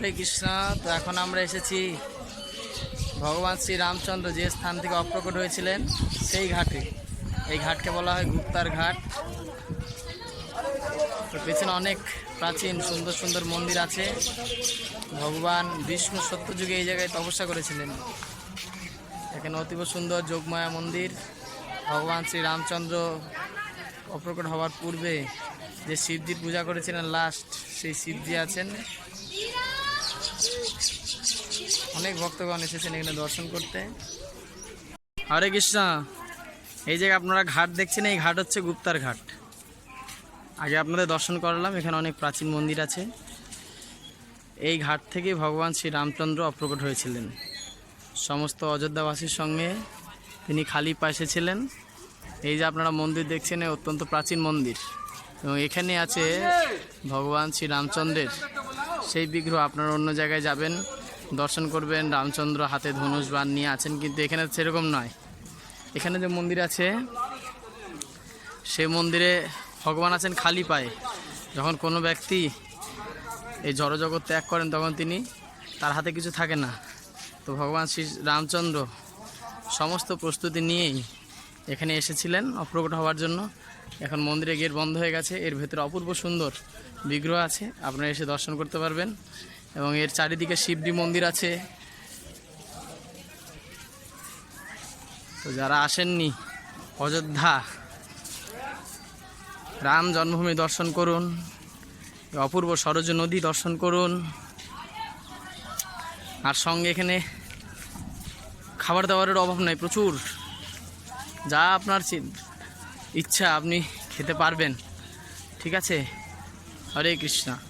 হরে কৃষ্ণ। তো এখন আমরা এসেছি ভগবান শ্রী রামচন্দ্র যে স্থান থেকে অপ্রকট হয়েছিলেন, সেই ঘাটে। এই ঘাটকে বলা হয় গুপ্তার ঘাট। তো পেছনে অনেক প্রাচীন, সুন্দর সুন্দর মন্দির আছে। ভগবান বিষ্ণু সত্যযুগে এই জায়গায় তপস্যা করেছিলেন। এখানে অতীব সুন্দর যোগমায়া মন্দির। ভগবান শ্রী রামচন্দ্র অপ্রকট হওয়ার পূর্বে যে শিবজির পূজা করেছিলেন, লাস্ট সেই শিবজি আছেন। অনেক ভক্তগণ এসেছেন এখানে দর্শন করতে। হরে কৃষ্ণ। এই যে আপনারা ঘাট দেখছেন, এই ঘাট হচ্ছে গুপ্তার ঘাট। আগে আপনাদের দর্শন করালাম, এখানে অনেক প্রাচীন মন্দির আছে। এই ঘাট থেকে ভগবান শ্রী রামচন্দ্র অপ্রকট হয়েছিলেন। সমস্ত অযোধ্যাবাসীর সঙ্গে তিনি খালি পা এসেছিলেন এই যে আপনারা মন্দির দেখছেন অত্যন্ত প্রাচীন মন্দির। এবং এখানে আছে ভগবান শ্রী রামচন্দ্রের সেই বিগ্রহ আপনারা অন্য জায়গায় যাবেন, দর্শন করবেন, রামচন্দ্র হাতে ধনুষ বান নিয়ে আছেন, কিন্তু এখানে সেরকম নয়। এখানে যে মন্দির আছে, সেই মন্দিরে ভগবান আছেন খালি পায়ে। যখন কোনো ব্যক্তি এই জড়জগৎ ত্যাগ করেন, তখন তিনি তার হাতে কিছু থাকে না। তো ভগবান শ্রী রামচন্দ্র সমস্ত প্রস্তুতি নিয়েই এখানে এসেছিলেন অপ্রকট হওয়ার জন্য। এখন মন্দিরে গেট বন্ধ হয়ে গেছে। এর ভেতরে অপূর্ব সুন্দর বিগ্রহ আছে। আপনারা এসে দর্শন করতে পারবেন। এবং এর চারিদিকে শিবজি মন্দির আছে। তো যারা আসেননি, অযোধ্যা, রাম জন্মভূমি দর্শন করুন, অপূর্ব সরজ নদী দর্শন করুন। আর সঙ্গে এখানে খাবার দাবারের অভাব নাই, প্রচুর। যা আপনার ইচ্ছা আপনি খেতে পারবেন। ঠিক আছে? হরে কৃষ্ণা।